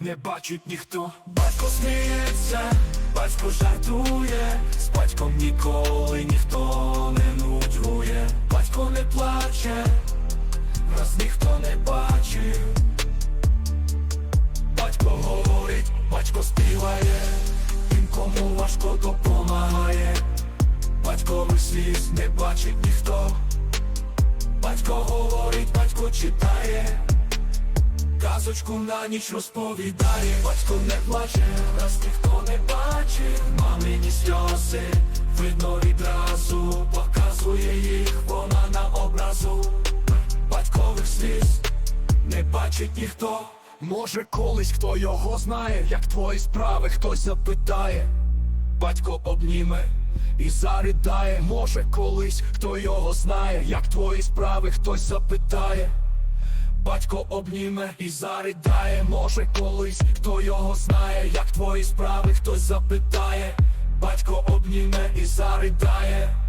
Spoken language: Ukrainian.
не бачить ніхто. Батько сміється, батько жартує, з батьком ніколи ніхто не нудьгує, батько не плаче, раз ніхто не бачив. Батько говорить, батько співає, тим, кому важко допомагає. Батькових сліз не бачить ніхто. Батько говорить, батько читає, казочку на ніч розповідає, батько не плаче, раз ніхто не бачив, мамині сльози, видно відразу, показує їх вона на образу, батькових сліз не бачить ніхто. Може колись хто його знає, як твої справи хтось запитає, батько обніме і заридає, може колись хто його знає, як твої справи хтось запитає, батько обніме і заридає, може колись хто його знає, як твої справи хтось запитає, батько обніме і заридає.